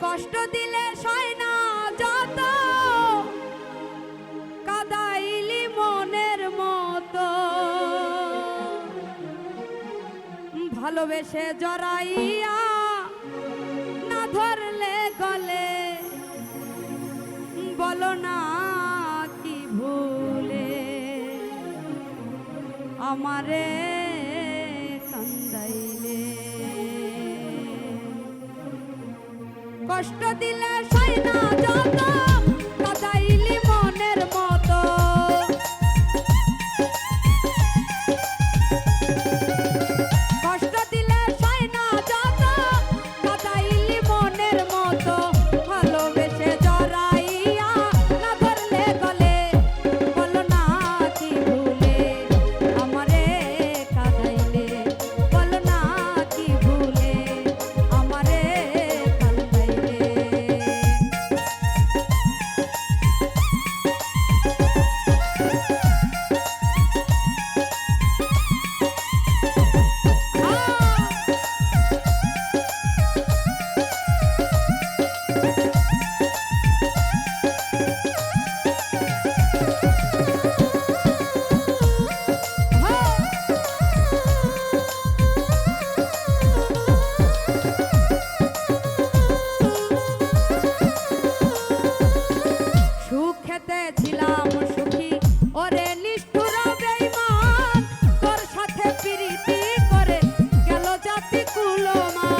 কষ্ট দিলে সয় না যত। কাদাইলি মনের মতো। ভালোবেসে জড়াইয়া না ধরলে গলে। বলো না কি ভুলে। আমারে কষ্ট দিলে সয় না যত তোমার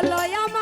Follow your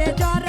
দিলে সই